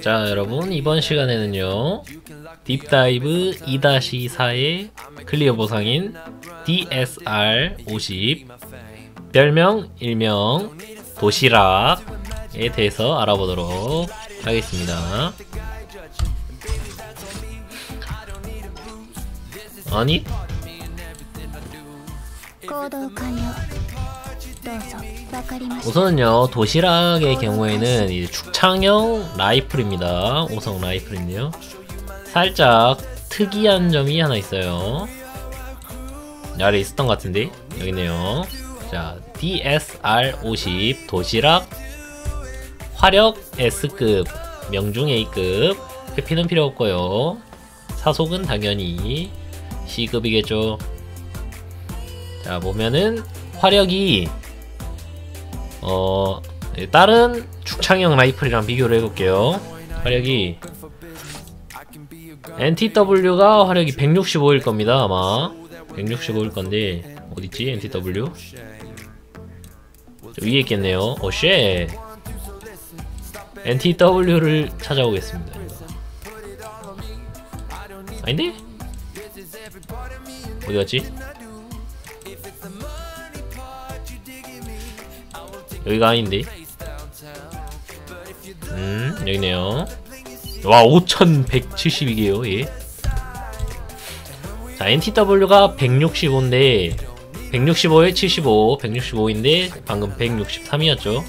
자 여러분 이번 시간에는요 딥다이브 2-4의 클리어 보상인 DSR 50 별명 일명 도시락에 대해서 알아보도록 하겠습니다. 아니 우선은요 도시락의 경우에는 이 축창형 라이플입니다. 5성 라이플인데요. 살짝 특이한 점이 하나 있어요. 아래 있었던 것 같은데? 여기 있네요. 자 DSR 50 도시락 화력 S급 명중 A급. 회피는 필요 없고요. 사속은 당연히 C급이겠죠. 자 보면은 화력이 어 다른 축창형 라이플이랑 비교를 해볼게요 화력이 NTW가 화력이 165일 겁니다 아마 165일 건데 어딨지 NTW 저 위에 있겠네요 오쉣 NTW를 찾아오겠습니다. 아닌데? 어디 갔지? 여기가 아닌데. 음 여기네요. 와 5172개요 예. 자 NTW가 165인데 165에 75 165인데 방금 163이었죠.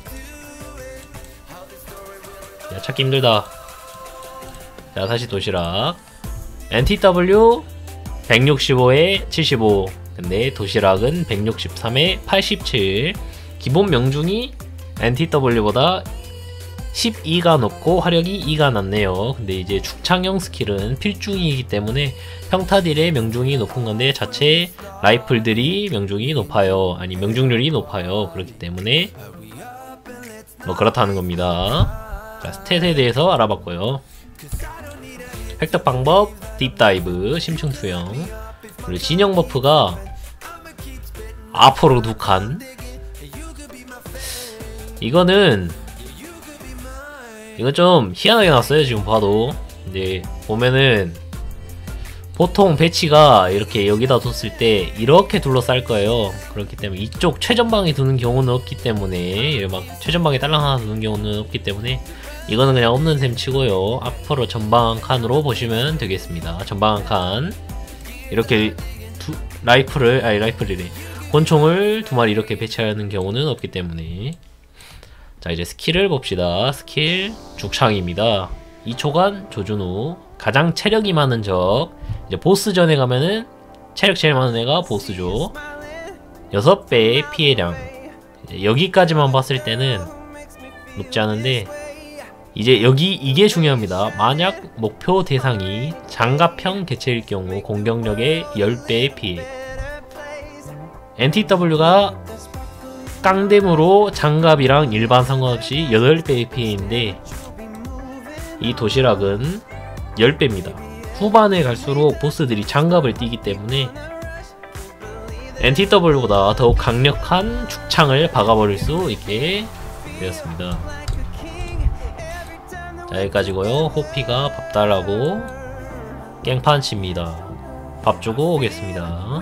야 찾기 힘들다. 자 다시 도시락. NTW 165에 75 근데 도시락은 163에 87 기본 명중이 NTW보다 12가 높고 화력이 2가 낮네요. 근데 이제 축창형 스킬은 필중이기 때문에 평타딜의 명중이 높은 건데 자체 라이플들이 명중이 높아요. 아니 명중률이 높아요. 그렇기 때문에 뭐 그렇다는 겁니다. 자, 스탯에 대해서 알아봤고요. 획득 방법, 딥다이브, 심층 투영, 그리고 진영 버프가 앞으로 두 칸, 이거는 이거 좀 희한하게 나왔어요 지금 봐도. 근데 보면은 보통 배치가 이렇게 여기다 뒀을 때 이렇게 둘러쌀 거예요. 그렇기 때문에 이쪽 최전방에 두는 경우는 없기 때문에 막 최전방에 딸랑 하나 두는 경우는 없기 때문에 이거는 그냥 없는 셈 치고요. 앞으로 전방 칸으로 보시면 되겠습니다. 전방 칸. 이렇게 두, 라이플을 아니 라이플이래 권총을 두 마리 이렇게 배치하는 경우는 없기 때문에. 자 이제 스킬을 봅시다. 스킬 죽창입니다. 2초간 조준 후 가장 체력이 많은 적. 이제 보스전에 가면은 체력 제일 많은 애가 보스죠. 6배의 피해량. 여기까지만 봤을 때는 높지 않은데 이제 여기 이게 중요합니다. 만약 목표 대상이 장갑형 개체일 경우 공격력의 10배의 피해 NTW가 깡댐으로 장갑이랑 일반 상관없이 8배의 피해인데 이 도시락은 10배입니다. 후반에 갈수록 보스들이 장갑을 띄기 때문에 NTW보다 더욱 강력한 축창을 박아버릴 수 있게 되었습니다. 자 여기까지고요. 호피가 밥 달라고 깽판칩니다. 밥 주고 오겠습니다.